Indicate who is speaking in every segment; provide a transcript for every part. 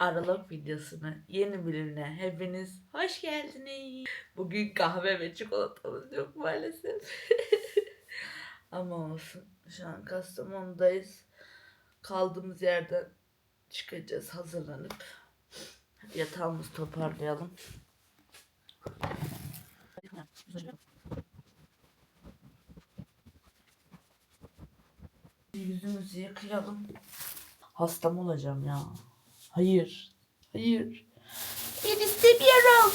Speaker 1: Aralık videosuna yeni bölümüne hepiniz hoş geldiniz. Bugün kahve ve çikolatamız yok maalesef. Ama olsun. Şu an Kastamonu'dayız. Kaldığımız yerden çıkacağız hazırlanıp. Yatağımızı toparlayalım. Yüzümüzü yıkayalım. Hasta mı olacağım ya? Hayır. Hayır. Ben istemiyorum.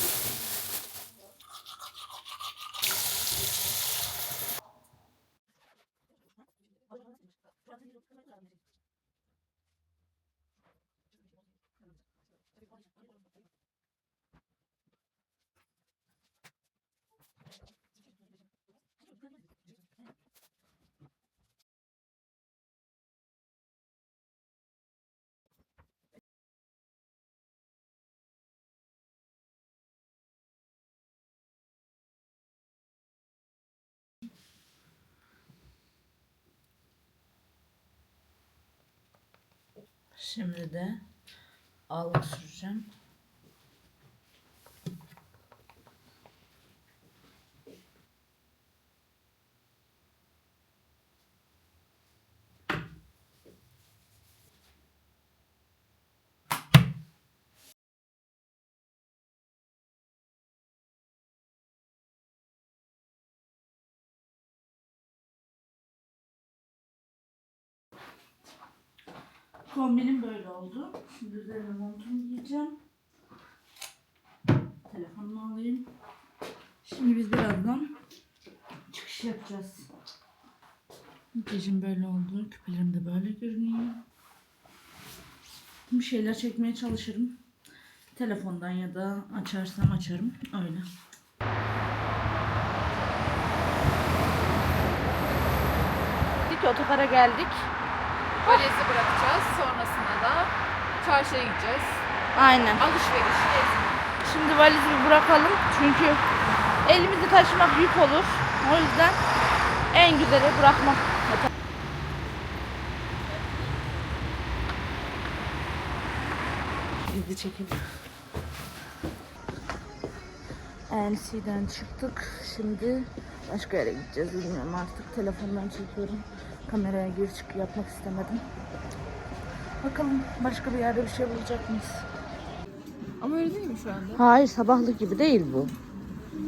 Speaker 1: Şimdi de algı süreceğim. Kombinim böyle oldu. Şimdi üzerine montumu giyeceğim. Telefonumu alayım. Şimdi biz birazdan çıkış yapacağız. Makyajım böyle oldu. Küpelerim de böyle görünüyor. Bir şeyler çekmeye çalışırım. Telefondan ya da açarsam açarım. Öyle.
Speaker 2: Dik otogara geldik.
Speaker 3: Valizi bırakacağız. Sonrasında da çarşıya gideceğiz.
Speaker 2: Aynen.
Speaker 3: Alışveriş, gezme.
Speaker 2: Şimdi valizi bırakalım. Çünkü elimizi taşımak yük olur. O yüzden en güzeli bırakmak. Bizi çekin. LC'den çıktık. Şimdi başka yere gideceğiz. Bilmiyorum artık. Telefondan çekiyorum. Kameraya gir çık yapmak istemedim. Bakalım başka bir yerde bir şey bulacak mıyız?
Speaker 3: Ama öyle değil mi şu anda?
Speaker 2: Hayır sabahlık gibi değil bu.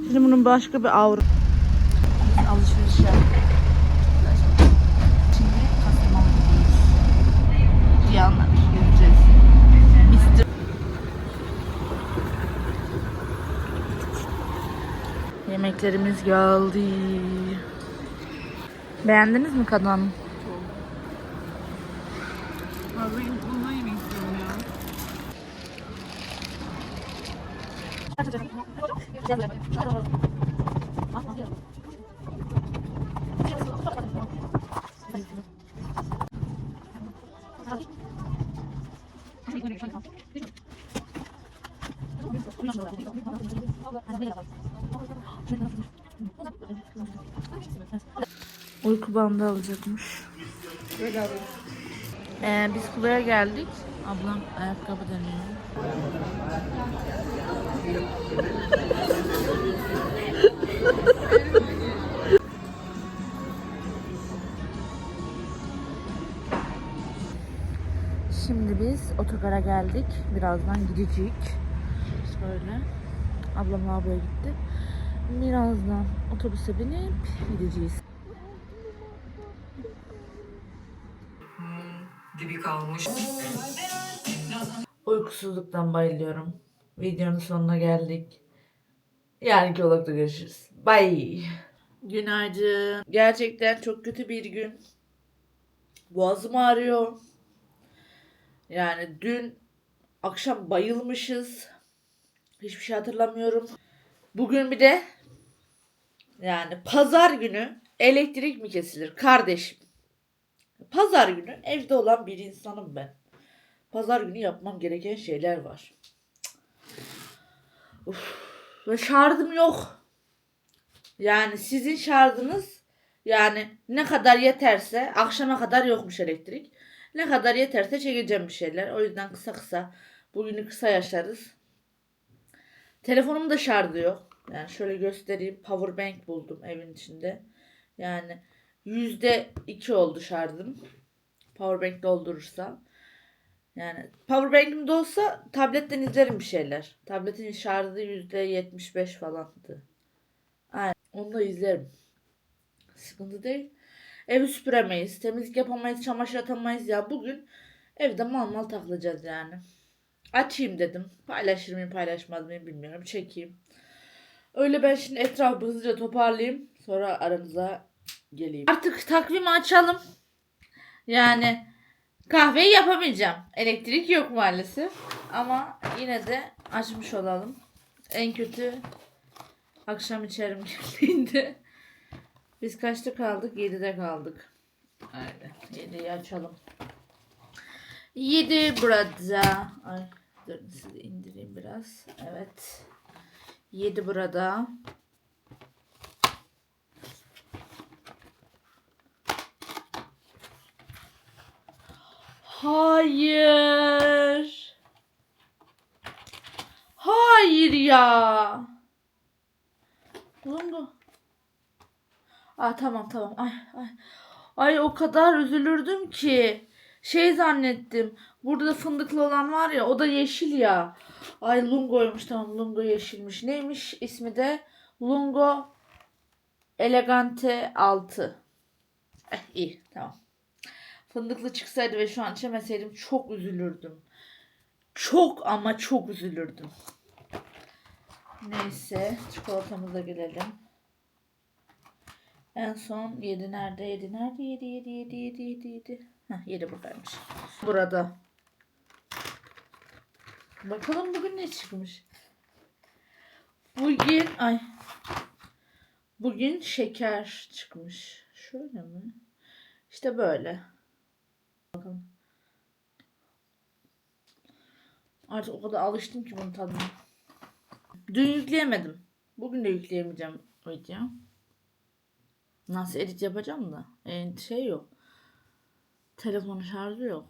Speaker 2: Şimdi bunun başka bir. Biz alışveriş yaptık. Şimdi Kastamonu gidiyoruz. Göreceğiz. Yemeklerimiz geldi. Beğendiniz mi kadın?
Speaker 3: Abi bundan yemek istiyorum ya.
Speaker 2: Uyku bandı alacakmış. Ee, biz Kula'ya geldik. Ablam ayakkabı deniyor. Şimdi biz otogara geldik. Birazdan gidecek. Şöyle. Ablam abiye gitti. Birazdan otobüse binip gideceğiz.
Speaker 4: Dibi kalmış.
Speaker 1: Uykusuzluktan bayılıyorum. Videonun sonuna geldik. Yarınki vlogda görüşürüz. Bye. Günaydın. Gerçekten çok kötü bir gün. Boğazım ağrıyor. Yani dün akşam bayılmışız. Hiçbir şey hatırlamıyorum. Bugün bir de yani pazar günü elektrik mi kesilir kardeşim? Pazar günü evde olan bir insanım ben. Pazar günü yapmam gereken şeyler var. Uf, ve şarjım yok. Yani sizin şarjınız yani ne kadar yeterse akşama kadar yokmuş elektrik. Ne kadar yeterse çekeceğim bir şeyler. O yüzden kısa kısa Bugünü kısa yaşarız. Telefonum da şarjı yok. Yani şöyle göstereyim. Powerbank buldum evin içinde. Yani yüzde iki oldu şarjım. Powerbank doldurursa. Yani powerbank'im de olsa tabletten izlerim bir şeyler. Tabletin şarjı yüzde yetmiş beş falandı. Aynen. Onu da izlerim. Sıkıntı değil. Evi süpüremeyiz. Temizlik yapamayız. Çamaşır atamayız ya. Bugün evde mal mal takılacağız yani. Açayım dedim. Paylaşır mıyım paylaşmaz mıyım bilmiyorum. Çekeyim. Öyle ben şimdi etrafı hızlıca toparlayayım. Sonra aranıza geleyim. Artık takvimi açalım. Yani kahveyi yapamayacağım. Elektrik yok maalesef. Ama yine de açmış olalım. En kötü akşam içerim geldiğinde. Biz kaçta kaldık? 7'de kaldık. Aynen. 7'yi açalım. 7 burada. Ay dur indireyim biraz. Evet. 7 burada. Hayır. Hayır ya. Lungo. Aa tamam tamam. Ay ay. Ay o kadar üzülürdüm ki. Şey zannettim. Burada fındıklı olan var ya o da yeşil ya. Ay Lungo'ymuş tamam Lungo yeşilmiş. Neymiş ismi de? Lungo Elegante 6. Eh iyi tamam. Fındıklı çıksaydı ve şu an içemeseydim çok üzülürdüm. Çok ama çok üzülürdüm. Neyse çikolatamıza gelelim. En son 7 nerede? 7 nerede? 7 7 7 7 7 7. Heh 7 buradaymış. Burada. Bakalım bugün ne çıkmış. Bugün ay bugün şeker çıkmış. Şöyle mi? İşte böyle. Bakalım. Artık o kadar alıştım ki bunun tadına. Dün yükleyemedim. Bugün de yükleyemeyeceğim video. Nasıl edit yapacağım da. E, şey yok. Telefonu şarjı yok.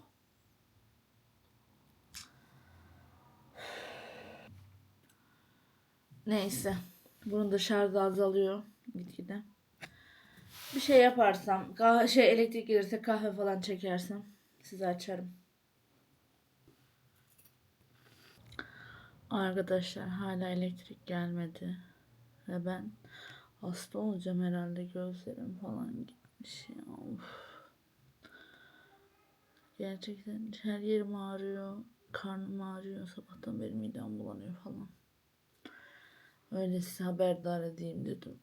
Speaker 1: Neyse. Bunun da şarjı azalıyor. Gitgide. Bir şey yaparsam, şey elektrik gelirse kahve falan çekersem size açarım. Arkadaşlar hala elektrik gelmedi. Ve ben hasta olacağım herhalde gözlerim falan gitmiş ya. Of. Gerçekten her yerim ağrıyor. Karnım ağrıyor. Sabahtan beri midem bulanıyor falan. Öyle size haberdar edeyim dedim.